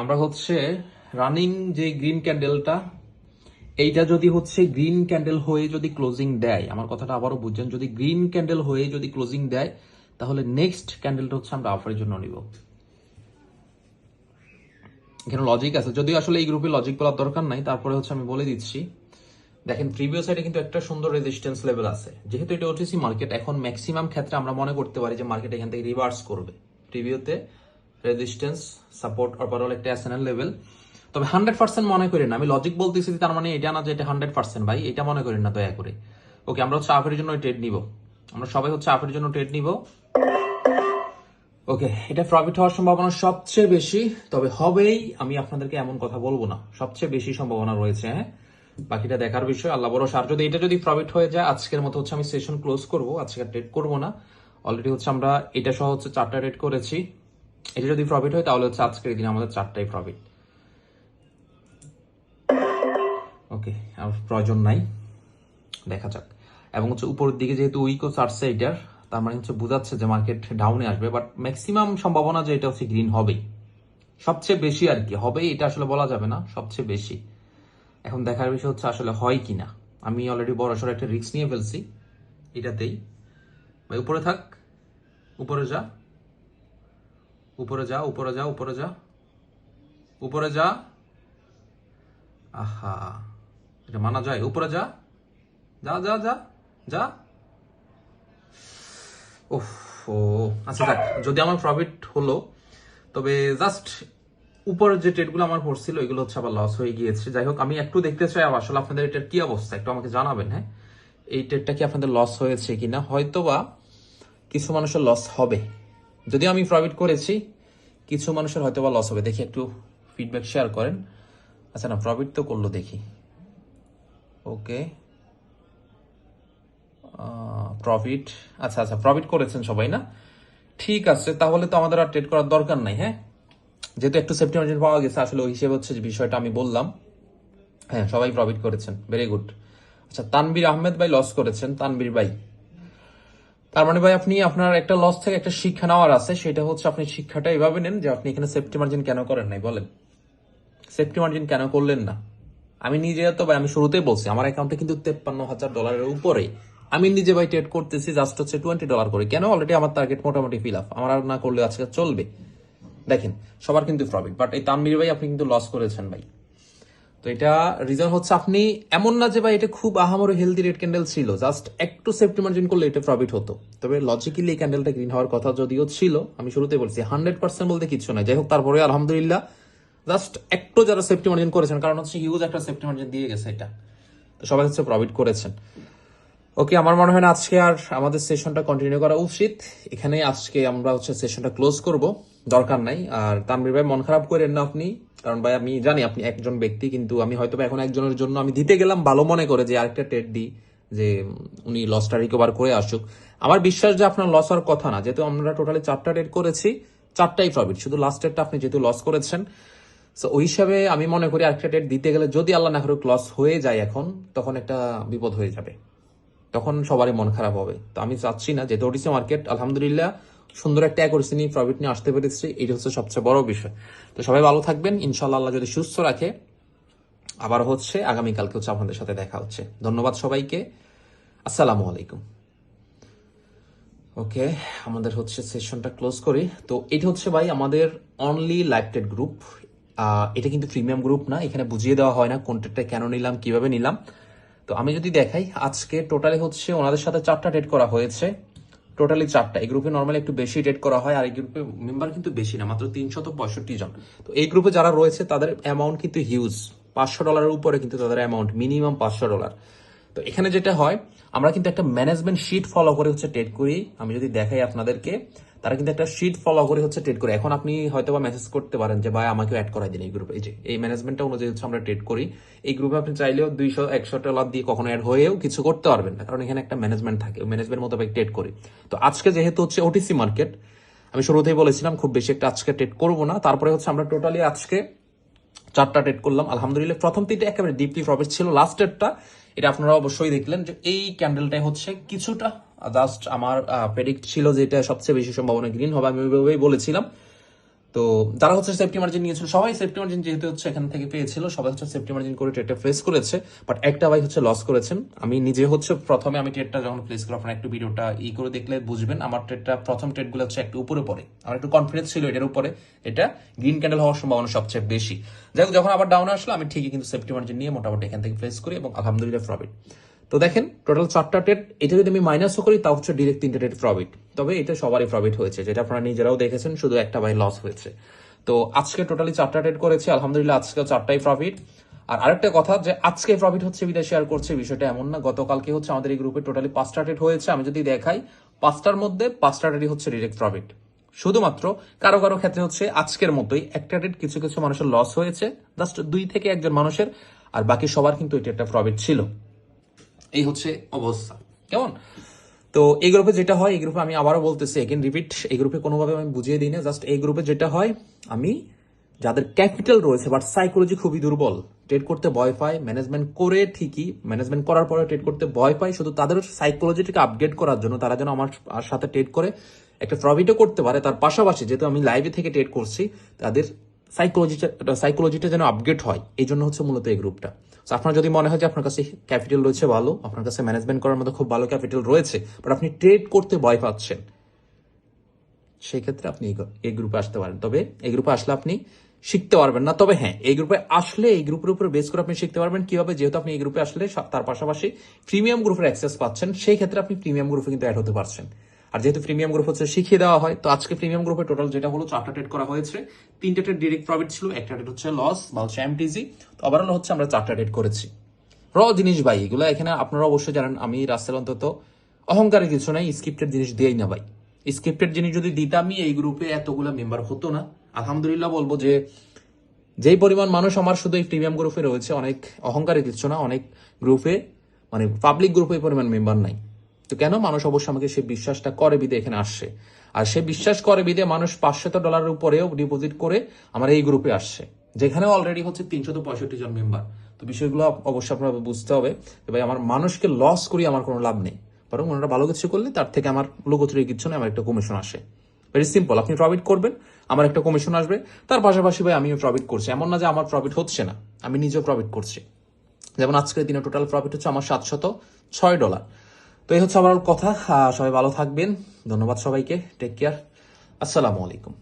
আমরা হচ্ছে রানিং যে গ্রিন ক্যান্ডেলটা এইটা যদি হচ্ছে গ্রিন ক্যান্ডেল হয়ে যদি ক্লোজিং দেয়, আমার কথাটা আবারও বুঝছেন, যদি গ্রিন ক্যান্ডেল হয়ে যদি ক্লোজিং দেয়, তাহলে নেক্সট ক্যান্ডেলটা হচ্ছে আমরা অফারের জন্য নিব। এখানে লজিক আছে। যদিও আসলে এই গ্রুপে লজিক বলার দরকার নাই, তারপরে হচ্ছে আমি বলে দিচ্ছি। দেখেন প্রিভিয়াস সাইডে কিন্তু একটা সুন্দর রেজিস্ট্যান্স লেভেল আছে। যেহেতু এটা ওটিসি মার্কেট এখন ম্যাক্সিমাম ক্ষেত্রে আমরা মনে করতে পারি যে মার্কেট এখান থেকে রিভার্স করবে। প্রিভিউতে রেজিস্ট্যান্স সাপোর্ট ওভারঅল একটা এসএনএল লেভেল তবে হান্ড্রেড পার্সেন্ট মনে করি না। আমি লজিক বলতেছি তার মানে এটা না যে এটা হান্ড্রেড পার্সেন্ট ভাই, এটা মনে করি না দয়া করে। ওকে আমরা হচ্ছে আফের জন্য ট্রেড নিব। আমরা সবাই হচ্ছে আফের জন্য ট্রেড নিব। ওকে এটা প্রফিট হওয়ার সম্ভাবনা সবচেয়ে বেশি, তবে হবেই আমি আপনাদেরকে এমন কথা বলব না। সবচেয়ে বেশি সম্ভাবনা রয়েছে হ্যাঁ? বাকিটা দেখার বিষয়, আল্লাহ বড় আর যদি এটা যদি প্রফিট হয়ে যায়, আজকের মতো হচ্ছে আমি সেশন ক্লোজ করব। আজকে ট্রেড করব না। অলরেডি হচ্ছে আমরা এটা সহ হচ্ছে চারটা ট্রেড করেছি। এটা যদি প্রফিট হয়, তাহলে হচ্ছে আজকের দিনে আমাদের চারটাই প্রফিট ওকে আর প্রয়োজন নাই। দেখা যাক। এবং হচ্ছে উপরের দিকে যেহেতু উইকও চার্জছে এটার তার মানে হচ্ছে বোঝাচ্ছে যে মার্কেট ডাউনে আসবে বাট ম্যাক্সিমাম সম্ভাবনা যে এটা হচ্ছে গ্রিন হবেই। সবচেয়ে বেশি আর কি হবে এটা আসলে বলা যাবে না, সবচেয়ে বেশি। এখন দেখার বিষয় হচ্ছে আসলে হয় কি না আমি অলরেডি বড় সড়ো একটা রিস্ক নিয়ে ফেলছি, এটাতেই। ভাই, উপরে থাক, উপরে যা। উপরে যা উপরে যা উপরে যা। উপরে যা। আহা, এটা মানা যায়। উপরে যা। যা যা যা যা। ওহ আচ্ছা দেখ যদি আমার প্রফিট হলো, তবে জাস্ট উপরের যে ট্রেডগুলো আমার পড়ছিল ওইগুলো হচ্ছে আবার লস হয়ে গিয়েছে। যাই হোক, আমি একটু দেখতে চাই আসলে আপনাদের এটার কি অবস্থা? একটু আমাকে জানাবেন হ্যাঁ? এই ট্রেডটা কি আপনাদের লস হয়েছে কিনা? হয়তো বা কিছু মানুষের লস হবে। যদিও আমি প্রফিট করেছি, কিছু মানুষের হয়তো বা লস হবে। দেখি একটু ফিডব্যাক শেয়ার করেন। আচ্ছা না প্রফিট তো করল দেখি। ওকে। প্রফিট আচ্ছা আচ্ছা প্রফিট করেছেন সবাই না? ঠিক আছে, তাহলে তো আমাদের আর ট্রেড করার দরকার নাই হ্যাঁ? যেহেতু একটু সেফটি মার্জিন পাওয়া গেছে, আসলে ওই হিসেবে হচ্ছে যে বিষয়টা আমি বললাম। হ্যাঁ সবাই প্রফিট করেছেন ভেরি গুড আচ্ছা তানবীর আহমেদ ভাই লস করেছেন তানবীর ভাই। তার মানে ভাই, আপনি আপনার একটা লস থেকে একটা শিক্ষা নেওয়ার আছে, সেটা হচ্ছে আপনি শিক্ষাটা এভাবে নেন যে আপনি এখানে সেফটি মার্জিন কেন করেন নাই, বলেন। সেফটি মার্জিন কেন করলেন না? আমি নিজে তো ভাই, আমি শুরুতেই বলছি, আমার অ্যাকাউন্টে কিন্তু তেপ্পান্ন হাজার ডলারের উপরে আমি নিজে ভাই ট্রেড করতেছি জাস্ট হচ্ছে টোয়েন্টি ডলার করে। কেন? অলরেডি আমার টার্গেট মোটামুটি ফিল আপ আমার আর না করলে আজকে চলবে। দেখেন, সবার কিন্তু প্রফিট বাট এই তানমির ভাই, আপনি কিন্তু লস করেছেন ভাই। তো এটা রিজন হচ্ছে আপনি এমন না যে ভাই এটা খুব আহামরি হেলদি রেড ক্যান্ডেল ছিল জাস্ট একটু সেফটি মার্জিন করলে এটা প্রফিট হতো। তবে লজিক্যালি এই ক্যান্ডেলটা গ্রিন হওয়ার কথা যদিও ছিল, আমি শুরুতে বলছি হান্ড্রেড পার্সেন্ট বলতে কিছু নাই। যাই হোক, তারপরে আলহামদুলিল্লাহ জাস্ট একটু যারা সেফটি মার্জিন করেছেন, কারণ হচ্ছে হিউজ একটা সেফটি মার্জিন দিয়ে গেছে এটা। তো সবাই হচ্ছে প্রফিট করেছেন। ওকে আমার মনে হয় না আজকে আর আমাদের সেশনটা কন্টিনিউ করা উচিত। এখানে আজকে আমরা হচ্ছে সেশনটা ক্লোজ করব। দরকার নাই। আর তানবীর ভাই, মন খারাপ করেন না আপনি? কারণ ভাই, আমি জানি আপনি একজন ব্যক্তি, কিন্তু আমি হয়তো এখন একজনের জন্য আমি দিতে গেলাম ভালো মনে করে যে আরেকটা টেট দিই, যে উনি লসটা রিকভার করে আসুক। আমার বিশ্বাস যে আপনার লস হওয়ার কথা না, যেহেতু আমরা টোটালি চারটা টেট করেছি, চারটাই প্রফিট শুধু লাস্টেরটা আপনি যেহেতু লস করেছেন তো ওই হিসাবে আমি মনে করি আরেকটা টেট দিতে গেলে যদি আল্লাহ না করুক লস হয়ে যায় এখন, তখন একটা বিপদ হয়ে যাবে। তখন সবারই মন খারাপ হবে। তো আমি চাচ্ছি না, যেহেতু ওটিসি মার্কেট আলহামদুলিল্লাহ সুন্দর একটা অ্যাকোরেসি প্রফিট নিয়ে আসতে পেরেছি এটা হচ্ছে সবচেয়ে বড় বিষয়। তো সবাই ভালো থাকবেন ইনশাল্লাহ আল্লাহ যদি সুস্থ রাখে, আবার হচ্ছে আগামীকালকে হচ্ছে আপনাদের সাথে দেখা হচ্ছে। ধন্যবাদ সবাইকে, আসসালামু আলাইকুম। ওকে, আমাদের হচ্ছে সেশনটা ক্লোজ করি। তো এটা হচ্ছে ভাই আমাদের অনলি লাইফটেড গ্রুপ এটা কিন্তু প্রিমিয়াম গ্রুপ না, এখানে বুঝিয়ে দেওয়া হয় না কোনটা কেন নিলাম, কীভাবে নিলাম। তো আমি যদি দেখাই, আজকে টোটালি হচ্ছে ওনাদের সাথে চারটা ডেট করা হয়েছে। টোটালি চারটা এই গ্রুপে নর্মালি একটু বেশি রেট করা হয় আর এই গ্রুপে মেম্বার কিন্তু বেশি না, মাত্র তিনশত পঁয়ষট্টি জন। তো এই গ্রুপে যারা রয়েছে, তাদের অ্যামাউন্ট কিন্তু হিউজ পাঁচশো ডলারের উপরে কিন্তু তাদের অ্যামাউন্ট মিনিমাম পাঁচশো ডলার তো এখানে যেটা হয়, আমরা কিন্তু একটা ম্যানেজমেন্ট শিট ফলো করে হচ্ছে ট্রেড করি। আমি যদি দেখাই আপনাদেরকে, তারা কিন্তু একটা শিট ফলো করে হচ্ছে ট্রেড করে। এখন আপনি হয়তো বা মেসেজ করতে পারেন যে, ভাই, আমাকেও অ্যাড করাই দিন এই গ্রুপে এই যে, এই ম্যানেজমেন্টটা অনুযায়ী হচ্ছে আমরা ট্রেড করি। এই গ্রুপে আপনি চাইলেও দুইশো, একশো ডলার দিয়ে কখনো অ্যাড হয়েও কিছু করতে পারবেন না। কারণ এখানে একটা ম্যানেজমেন্ট থাকে ম্যানেজমেন্ট মতো ট্রেড করি। তো আজকে যেহেতু হচ্ছে ওটিসি মার্কেট আমি শুরুতেই বলেছিলাম, খুব বেশি একটা আজকে ট্রেড করব না। তারপরে হচ্ছে আমরা টোটালি আজকে চারটা ট্রেড করলাম, আলহামদুলিল্লাহ। প্রথম তিনটা একেবারে ডিপলি প্রফিট ছিল। লাস্ট লাস্টেরটা এটা আপনারা অবশ্যই দেখলেন যে এই ক্যান্ডেলটাই হচ্ছে কিছুটা জাস্ট আমার প্রেডিক্ট ছিল যে এটা সবচেয়ে বেশি সম্ভাবনা গ্রিন হবে। আমি ওইভাবেই বলেছিলাম। তো যারা হচ্ছে সেফটি মার্জিন নিয়েছিল। সবাই সেফটি মার্জিন যেহেতু হচ্ছে এখান থেকে পেয়েছিল, সবাই হচ্ছে সেফটি মার্জিন করে ট্রেডটা ফেস করেছে বাট একটা ভাই হচ্ছে লস করেছেন। আমি নিজে হচ্ছে প্রথমে আমি ট্রেডটা যখন প্লেস করি আপনারা একটু ভিডিওটা ই করে দেখলে বুঝবেন, আমার ট্রেডটা প্রথম ট্রেডগুলো হচ্ছে একটু উপরে পড়ে। আমার একটু কনফিডেন্স ছিল এটার উপরে। এটা গ্রিন ক্যান্ডেল হওয়ার সম্ভাবনা সবচেয়ে বেশি। যাই হোক, যখন আবার ডাউন আসলো, আমি ঠিকই কিন্তু সেফটি মার্জিন নিয়ে মোটামুটি এখান থেকে প্লেস করি এবং আলহামদুলিল্লাহ প্রফিট তো দেখেন টোটাল চারটা ট্রেড এটা যদি আমি মাইনাসও করি, তাও হচ্ছে ডিরেক্ট তিনটা ট্রেড প্রফিট তবে এটা সবারই প্রফিট হয়েছে, যেটা আপনারা নিজেরাও দেখেছেন, শুধু একটা ভাই লস হয়েছে। তো আজকে টোটালি চারটা ট্রেড করেছি, আলহামদুলিল্লাহ আজকে চারটাই প্রফিট আর আরেকটা কথা, যে আজকে প্রফিট হচ্ছে, বিদায় শেয়ার করছে, বিষয়টা এমন না, গতকালকে হচ্ছে আমাদের এই গ্রুপে টোটালি পাঁচটা ট্রেড হয়েছে, আমি যদি দেখাই, পাঁচটার মধ্যে পাঁচটা ট্রেডই হচ্ছে ডিরেক্ট প্রফিট শুধুমাত্র কারও কারও ক্ষেত্রে হচ্ছে আজকের মতোই একটা ট্রেড কিছু কিছু মানুষের লস হয়েছে জাস্ট দুই থেকে একজন মানুষের, আর বাকি সবার কিন্তু এটা একটা প্রফিট ছিল। এই হচ্ছে অবস্থা। কেমন? তো এই গ্রুপে যেটা হয়, এই গ্রুপে আমি আবারও বলতেছি এগেন রিপিট এই গ্রুপে কোনোভাবে আমি বুঝিয়ে দিই না জাস্ট এই গ্রুপে যেটা হয়, আমি যাদের ক্যাপিটাল রয়েছে বাট সাইকোলজি খুবই দুর্বল ট্রেড করতে ভয় পায় ম্যানেজমেন্ট করে ঠিকই ম্যানেজমেন্ট করার পরে ট্রেড করতে ভয় পায়, শুধু তাদের সাইকোলজিটাকে আপডেট করার জন্য তারা যেন আমার সাথে ট্রেড করে, একটা প্রফিটও করতে পারে, তার পাশাপাশি যেহেতু আমি লাইভে থেকে ট্রেড করছি, তাদের সাইকোলজিটা সাইকোলজিটা যেন আপগ্রেড হয়, এই জন্য হচ্ছে মূলত এই গ্রুপটা So, আপনার যদি মনে হয় যে আপনার কাছে ক্যাপিটাল রয়েছে ভালো, আপনার কাছে ম্যানেজমেন্ট করার মতো খুব ভালো ক্যাপিটাল রয়েছে বাট আপনি ট্রেড করতে ভয় পাচ্ছেন সেই ক্ষেত্রে আপনি এই গ্রুপে আসতে পারেন। তবে এই গ্রুপে আসলে আপনি শিখতে পারবেন না। তবে হ্যাঁ এই গ্রুপে আসলে, এই গ্রুপের উপর বেস করে আপনি শিখতে পারবেন। কীভাবে? যেহেতু আপনি এই গ্রুপে আসলে তার পাশাপাশি প্রিমিয়াম গ্রুপের অ্যাক্সেস পাচ্ছেন, সেই ক্ষেত্রে আপনি প্রিমিয়াম গ্রুপে কিন্তু অ্যাড হতে পারছেন। আর যেহেতু প্রিমিয়াম গ্রুপ হচ্ছে শিখিয়ে দেওয়া হয়, তো আজকে প্রিমিয়াম গ্রুপে টোটাল যেটা হলো চারটা ট্রেড করা হয়েছে। তিনটা ট্রেড ডিরেক্ট প্রফিট ছিল, একটা ট্রেড হচ্ছে লস বা হচ্ছে এমটিজি তো ওভারঅল হচ্ছে আমরা চারটা ট্রেড করেছি। র জিনিস ভাই, এগুলো এখানে আপনারা অবশ্যই জানেন, আমি রাস্তার অন্তত অহংকারের কিছু নাই স্ক্রিপ্টেড জিনিস দিয়েই না ভাই। স্ক্রিপ্টেড জিনিস যদি দিতামই এই গ্রুপে এতগুলো মেম্বার হতো না। আলহামদুলিল্লাহ বলব যে, যেই পরিমাণ মানুষ আমার শুধু এই প্রিমিয়াম গ্রুপে রয়েছে, অনেক অহংকারে কিছু না, অনেক গ্রুপে মানে পাবলিক গ্রুপে পরিমাণ মেম্বার নাই। তো কেন মানুষ অবশ্যই আমাকে সে বিশ্বাসটা করে বিদে এখানে আসছে? আর সে বিশ্বাস করে বিদে মানুষ পাঁচশত ডলারের উপরেও ডিপোজিট করে আমার এই গ্রুপে আসছে। যেখানে অলরেডি হচ্ছে তিনশত পঁয়ষট্টি জন মেম্বার তো বিষয়গুলো অবশ্যই আপনার বুঝতে হবে ভাই, আমার মানুষকে লস করি আমার কোনো লাভ নেই। বরং ওনারা ভালো কিছু করলে তার থেকে আমার লোকোত্তরের কিছু নেই আমার একটা কমিশন আসে। ভেরি সিম্পল আপনি প্রফিট করবেন, আমার একটা কমিশন আসবে। তার পাশাপাশি ভাই, আমিও প্রফিট করছি। এমন না যে আমার প্রফিট হচ্ছে না, আমি নিজেও প্রফিট করছি। যেমন আজকের দিনে টোটাল প্রফিট হচ্ছে আমার সাতশত ছয় ডলার। তো এই হচ্ছে আমার কথা। সবাই ভালো থাকবেন। ধন্যবাদ সবাইকে। টেক কেয়ার আসসালামু আলাইকুম।